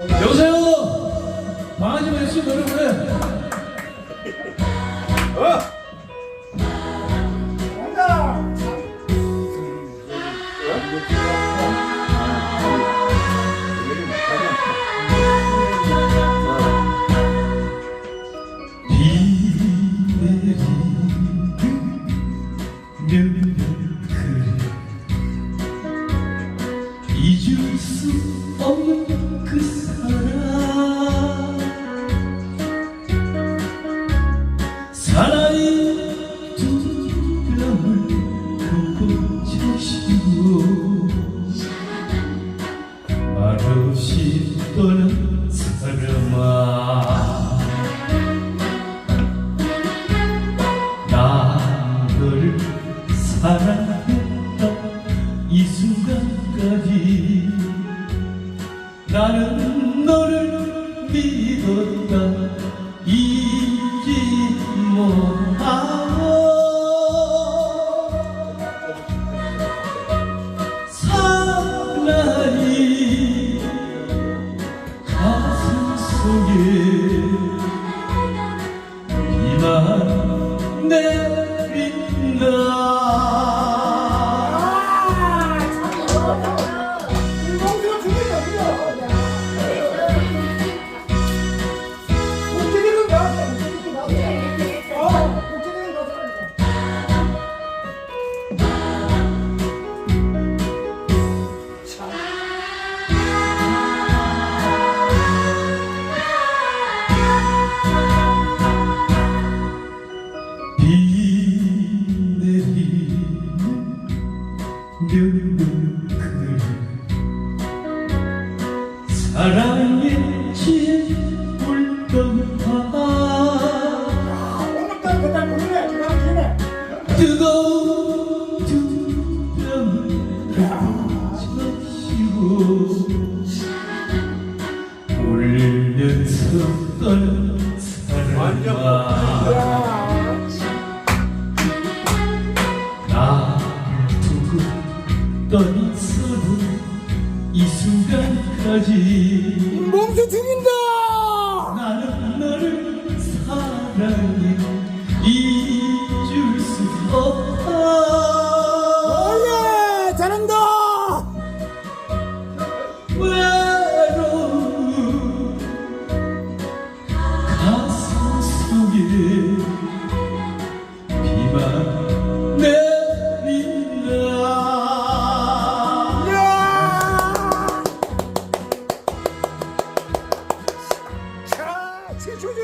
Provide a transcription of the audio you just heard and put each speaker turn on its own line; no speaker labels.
여보세요? 방아지 마시 노래. 사랑했던 이 순간까지 나는 너를 믿었다 잊지 못하고 사나이 가슴 속에 비만 내린다 눈물 사랑의 지혜 울던 밤 뜨거운 두 뺨을 젖히고 울면서 떠난 사랑아 이 순간까지
이봉수 죽인다!
나는 너를 사랑해
出去